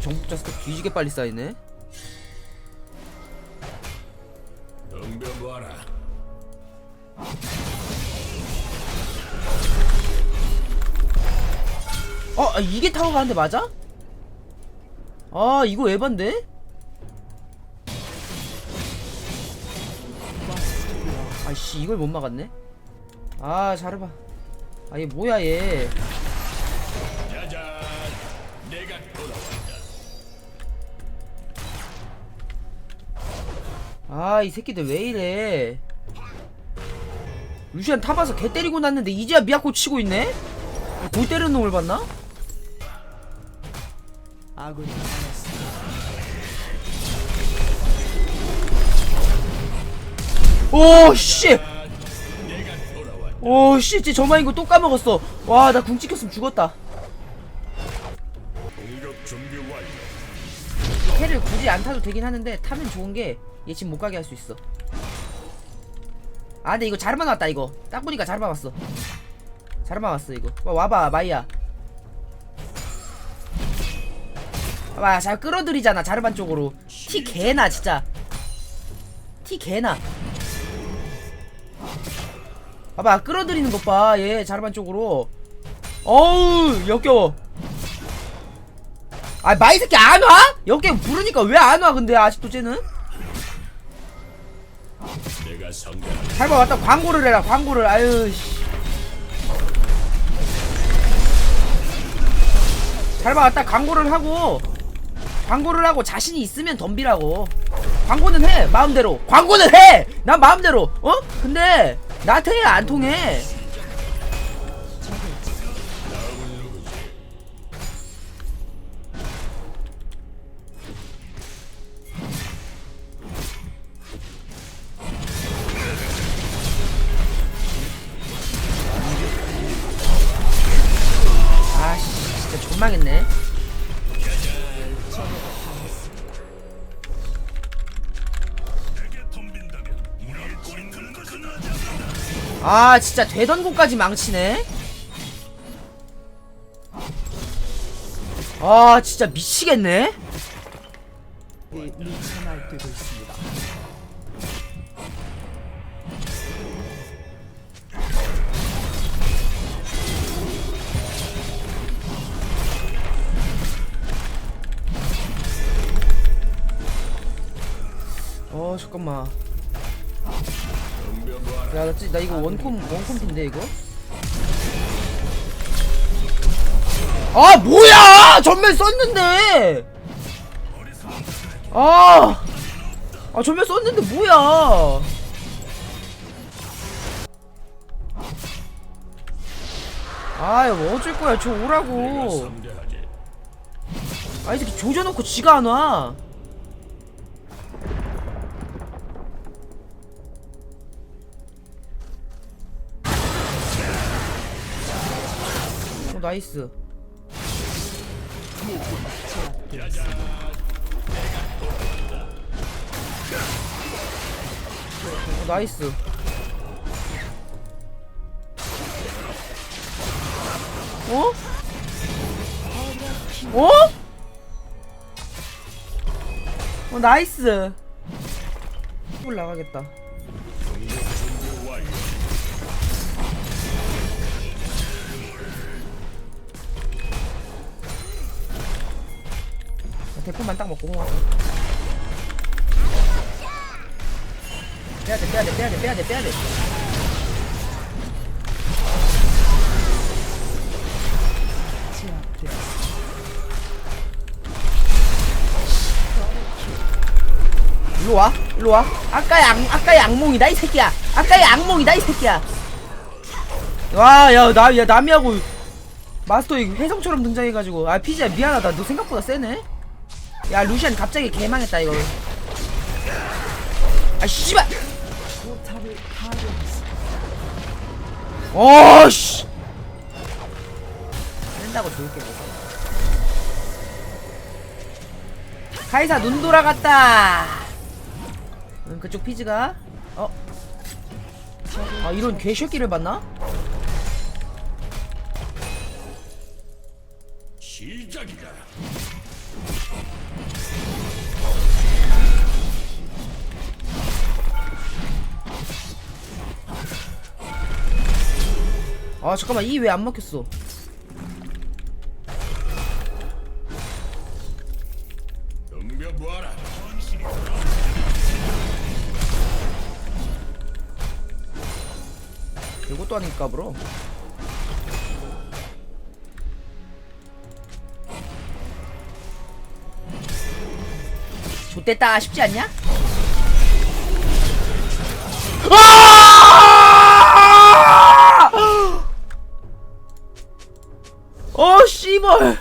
정복자 스택 뒤지게 빨리 쌓이네 덤벼봐라. 어 아, 이게 타워 가는데 맞아? 아 이거 에반데? 아씨 이걸 못 막았네 아 잘해봐 아 얘 뭐야 얘 아 이 새끼들 왜 이래 루시안 타봐서 개 때리고 났는데 이제야 미야코 치고 있네? 골 때리는 놈을 봤나? 아군이. 오씨 내가 돌아왔다. 오씨 쟤 저만인 거 또 까먹었어 와 나 궁 찍혔으면 죽었다. 캐를 굳이 안 타도 되긴 하는데 타면 좋은 게 얘 지금 못 가게 할 수 있어. 아 근데 이거 자르마 나왔다 이거. 딱 보니까 자르마 왔어. 자르마 왔어 이거. 와, 와봐 마이야. 봐봐 잘 끌어들이잖아 자르반 쪽으로. 티 개나 진짜. 티 개나. 봐봐 끌어들이는 것봐얘 자르반 쪽으로. 어우 역겨워. 아 마이 새끼 안 와? 여기 부르니까 왜 안 와 근데 아직도 쟤는? 잘봐 왔다 광고를 해라 광고를. 아유 씨. 잘봐 왔다 광고를 하고 광고를 하고 자신이 있으면 덤비라고. 광고는 해 마음대로. 광고는 해난 마음대로 어? 근데 나한테 안 통해 망했네. 아 진짜 되던 곳까지 망치네. 아 진짜 미치겠네. 미쳐 날뛰고 있습니다. 잠깐만. 야나 나 이거 원콤 원콤인데 이거? 아 뭐야! 전면 썼는데! 아, 아 전면 썼는데 뭐야! 아뭐 어쩔 거야. 저 오라고. 아 이 새끼 조져놓고 지가 안와 나이스 어 나이스 어? 어? 어 나이스 올라가겠다 대포만 딱 먹고 공화 빼야돼 빼야돼 빼야돼 빼야돼 빼야돼. 제압되었습니다. 일로 와 일로 와. 아까의 악 아까의 악몽이다 이 새끼야. 아까의 악몽이다 이 새끼야. 와야나 야 남이하고 마스터 이 혜성처럼 등장해가지고. 아 피지야 미안하다. 너 생각보다 세네 야 루시안 갑자기 개망했다 이거 아 씨발. 어씨 된다고 좋을게 뭐 카이사 눈 돌아갔다 응 그쪽 피즈가 어? 아 이런 개새끼를 봤나? 시작이다. 아 잠깐만 이 왜 안 먹혔어. 이것도 아니까 브로 좋됐다 쉽지 않냐? 아! 씨발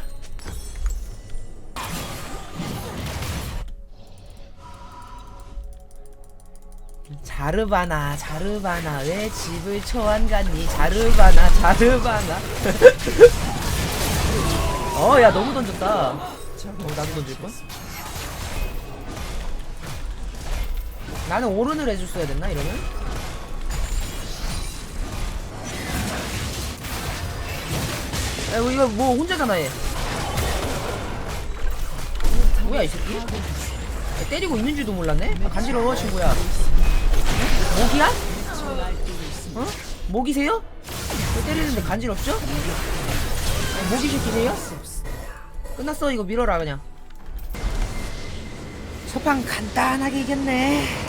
자르바나 자르바나 왜 집을 초안 갔니 자르바나 자르바나 어 야 너무 던졌다 어 나도 던질걸? 나는 오른을 해줬어야 됐나 이러면? 야 이거, 이거 뭐 혼자잖아 얘 뭐야 이 새끼? 야, 때리고 있는 줄도 몰랐네? 아, 간지러워 친구야 응? 목이야? 어? 목이세요? 왜 때리는데 간지럽죠? 어, 목이 새끼세요? 끝났어 이거 밀어라 그냥 첫판 간단하게 이겼네